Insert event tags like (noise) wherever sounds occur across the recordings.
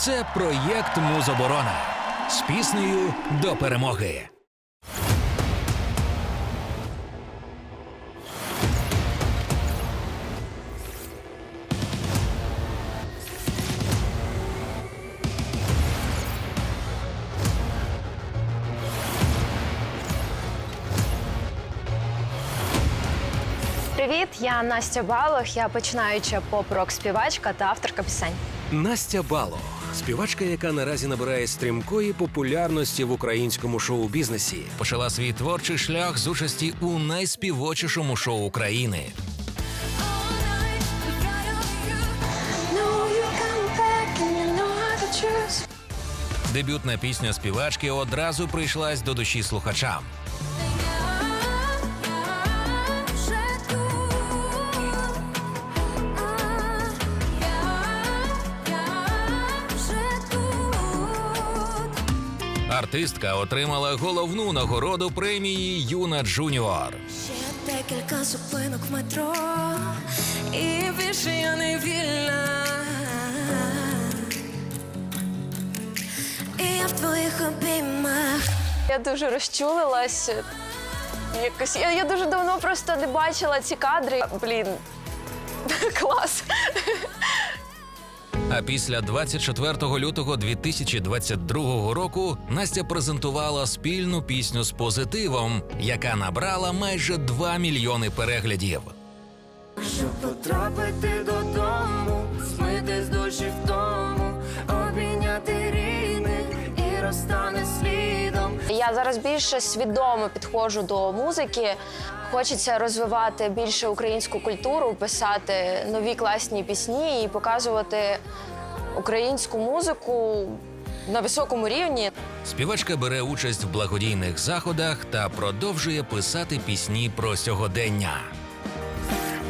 Це проєкт Музоборона з піснею до перемоги. Привіт, я Настя Балох. Я починаюча поп-рок співачка та авторка пісень. Настя Балох, співачка, яка наразі набирає стрімкої популярності в українському шоу-бізнесі. Почала свій творчий шлях з участі у найспівочішому шоу України. Дебютна пісня співачки одразу прийшлась до душі слухачам. Артистка отримала головну нагороду премії Юна Джуніор. Ще декілька зупинок в метро, і більше я не вільна. І я в твоїх обіймах. Я дуже розчулилась. Якось я, я дуже давно просто не бачила ці кадри. Блін, (laughs) клас. А після 24 лютого 2022 року Настя презентувала спільну пісню з позитивом, яка набрала майже 2 мільйони переглядів. Щоб потрапити додому, змити з душі втому, обійняти рідних і розтане слідом. Я зараз більше свідомо підходжу до музики. Хочеться розвивати більше українську культуру, писати нові класні пісні і показувати українську музику на високому рівні. Співачка бере участь в благодійних заходах та продовжує писати пісні про сьогодення.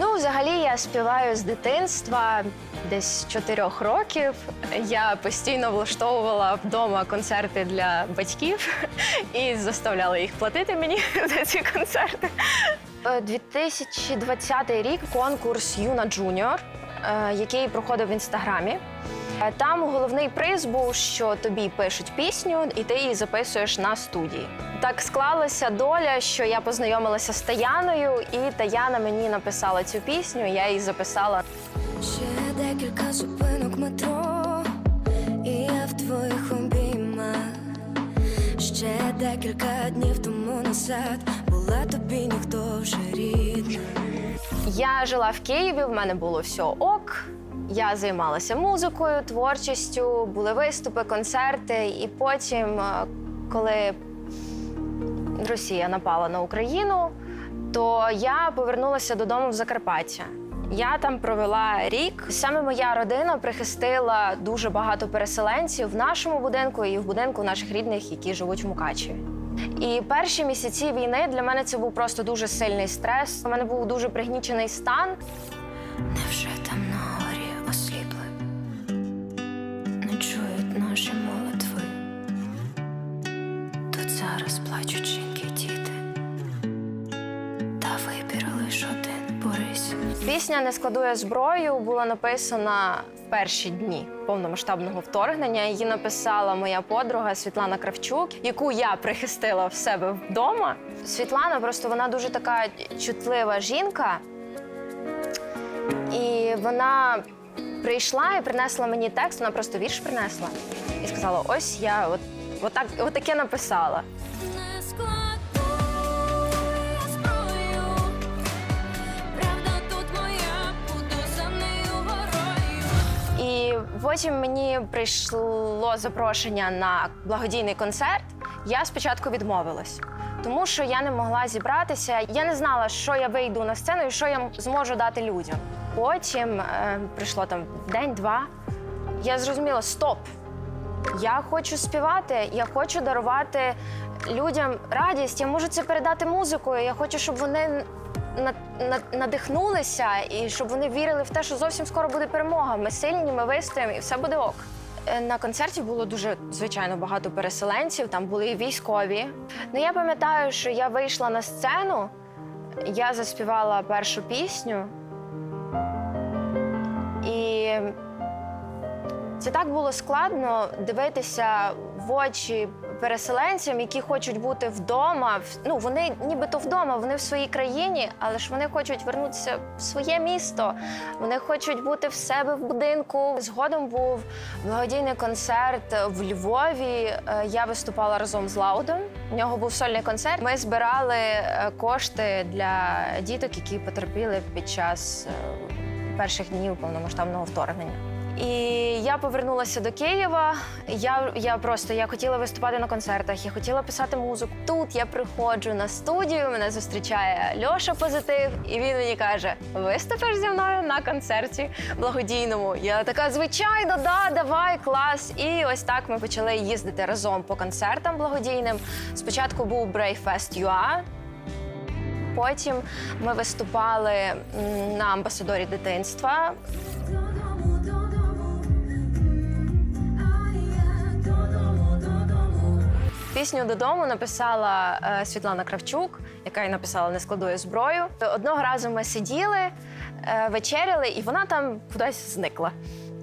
Ну, взагалі, я співаю з дитинства, десь чотирьох років. Я постійно влаштовувала вдома концерти для батьків і заставляла їх платити мені (laughs) за ці концерти. Е, 2020 рік конкурс Юна Джуніор, е, який проходив в інстаграмі. Там головний приз був, що тобі пишуть пісню, і ти її записуєш на студії. Так склалася доля, що я познайомилася з Таяною, і Таяна мені написала цю пісню. Я її записала. Ще декілька зупинок метро, і я в твоїх обіймах. Ще декілька днів тому назад була тобі ніхто вже рідна. Я жила в Києві, в мене було все ок. Я займалася музикою, творчістю, були виступи, концерти. І потім, е, коли Росія напала на Україну, то я повернулася додому в Закарпаття. Я там провела рік. Саме моя родина прихистила дуже багато переселенців в нашому будинку і в будинку наших рідних, які живуть в Мукачеві. І перші місяці війни для мене це був просто дуже сильний стрес. У мене був дуже пригнічений стан. Невже зараз плачуть жінки діти. Та вибір лиш один Борись. Пісня Не складує зброю була написана в перші дні повномасштабного вторгнення. Її написала моя подруга Світлана Кравчук, яку я прихистила в себе вдома. Світлана просто вона дуже така чутлива жінка. І вона прийшла і принесла мені текст, вона просто вірш принесла і сказала: ось я от, отак, отаке написала. І потім мені прийшло запрошення на благодійний концерт. Я спочатку відмовилась, тому що я не могла зібратися. Я не знала, що я вийду на сцену і що я зможу дати людям. Потім е, прийшло там день-два. Я зрозуміла: стоп! Я хочу співати, я хочу дарувати людям радість. Я можу це передати музикою. Я хочу, щоб вони на- на- надихнулися і щоб вони вірили в те, що зовсім скоро буде перемога. Ми сильні, ми вистоїмо і все буде ок. Е, На концерті було дуже звичайно багато переселенців, там були і військові. Ну я пам'ятаю, що я вийшла на сцену, я заспівала першу пісню. І Це так було складно дивитися в очі переселенцям, які хочуть бути вдома. Ну вони нібито вдома, вони в своїй країні, але ж вони хочуть вернутися в своє місто. Вони хочуть бути в себе в будинку. Згодом був благодійний концерт в Львові. Е, Я виступала разом з Лаудом. У нього був сольний концерт. Ми збирали е, кошти для діток, які потерпіли під час е, перших днів повномасштабного вторгнення. І я повернулася до Києва. Я, я просто я хотіла виступати на концертах, я хотіла писати музику. Тут я приходжу на студію, мене зустрічає Льоша Позитив, і він мені каже: виступиш зі мною на концерті благодійному. Я така, звичайно, да, давай, клас. І ось так ми почали їздити разом по концертам благодійним. Спочатку був Fest UA, Потім ми виступали на амбасадорі дитинства. Пісню додому написала е, Світлана Кравчук, яка й написала Не складує зброю. Одного разу ми сиділи, е, вечеряли, і вона там кудись зникла.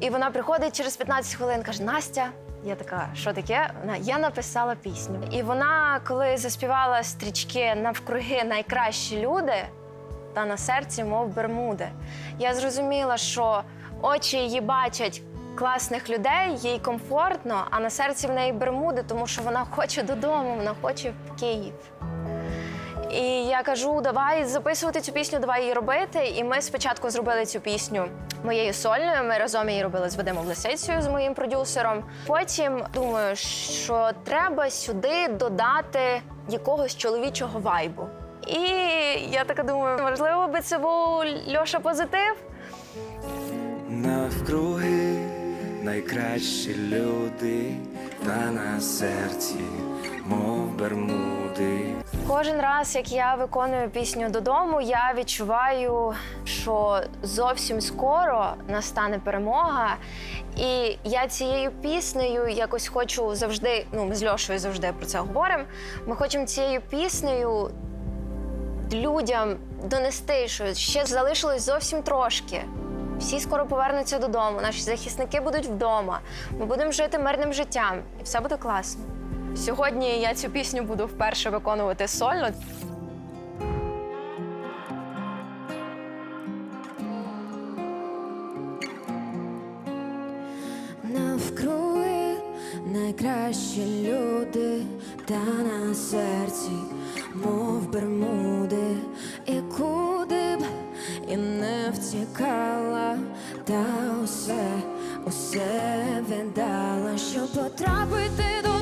І вона приходить через 15 хвилин, каже: Настя. Я така, що таке? Я написала пісню. І вона, коли заспівала стрічки навкруги найкращі люди, та на серці, мов бермуди. Я зрозуміла, що очі її бачать класних людей, їй комфортно, а на серці в неї бермуди, тому що вона хоче додому, вона хоче в Київ. І я кажу, давай записувати цю пісню, давай її робити. І ми спочатку зробили цю пісню моєю сольною. Ми разом її робили з Вадимом Лисицею, з моїм продюсером. Потім думаю, що треба сюди додати якогось чоловічого вайбу. І я така думаю, можливо, би це був Льоша Позитив. Навкруги найкращі люди, та на серці, мов бермуди. Кожен раз, як я виконую пісню додому, я відчуваю, що зовсім скоро настане перемога. І я цією піснею якось хочу завжди. Ну, ми з Льошою завжди про це говоримо. Ми хочемо цією піснею людям донести, що ще залишилось зовсім трошки. Всі скоро повернуться додому, наші захисники будуть вдома. Ми будемо жити мирним життям, і все буде класно. Сьогодні я цю пісню буду вперше виконувати сольно. Навкруги найкращі люди, та на серці, мов бермуди, і куди б і не втікала, та усе, усе віддала, щоб потрапити додому,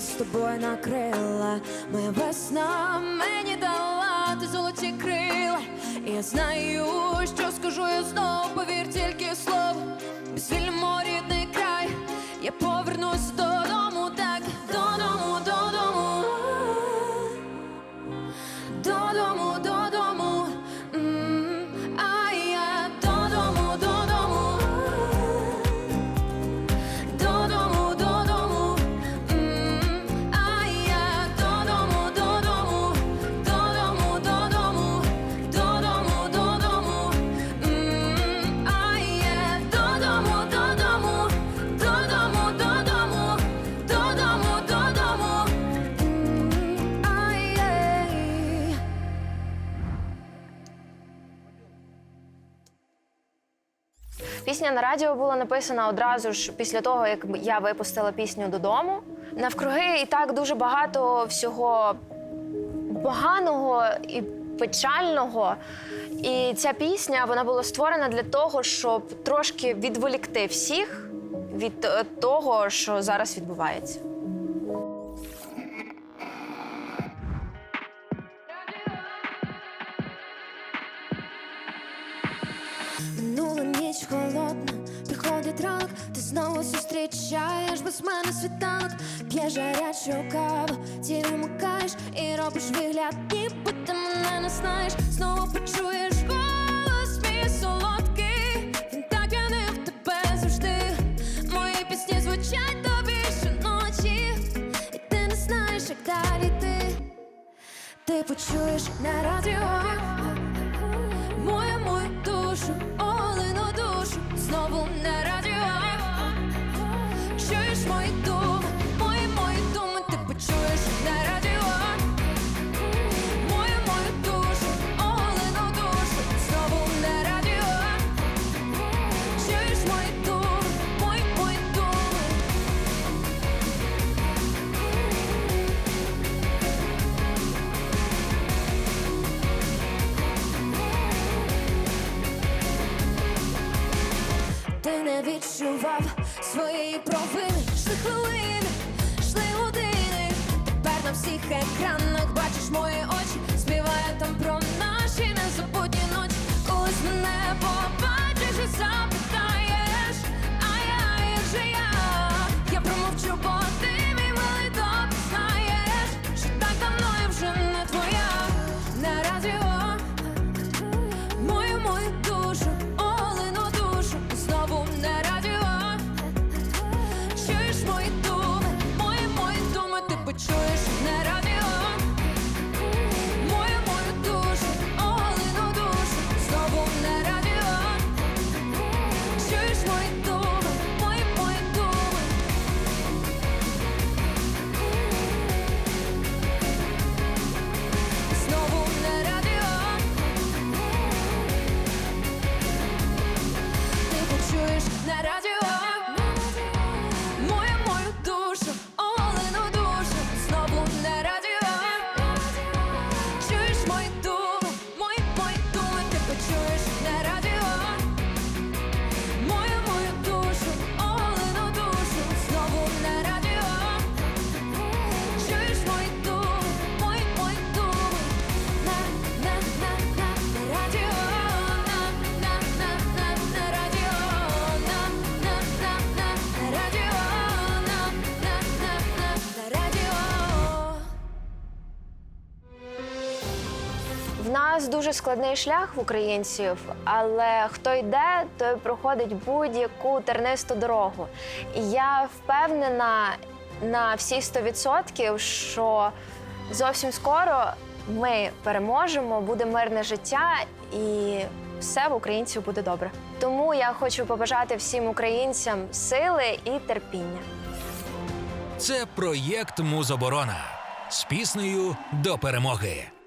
нас з тобою накрила, моя весна мені дала ти золоті крила. І я знаю, що скажу я знову, повір тільки слово. Звільнимо рідний край, я повернусь додому, Пісня на радіо була написана одразу ж після того, як я випустила пісню додому. Навкруги і так дуже багато всього поганого і печального. І ця пісня вона була створена для того, щоб трошки відволікти всіх від е, того, що зараз відбувається. Світанок, п'єш гарячу каву, ті вимикаєш і робиш вигляд, ніби ти мене не знаєш. Знову почуєш голос мій солодкий. Він так п'яний в тебе завжди. Мої пісні звучать тобі щоночі, і ти не знаєш, як далі ти. Ти почуєш на радіо відчував своєї провини Шли хвилини, шли години. Тепер на всіх екранах нас дуже складний шлях в українців, але хто йде, той проходить будь-яку тернисту дорогу. І я впевнена на всі 100%, що зовсім скоро ми переможемо, буде мирне життя і все в українців буде добре. Тому я хочу побажати всім українцям сили і терпіння. Це проєкт Музоборона з піснею до перемоги.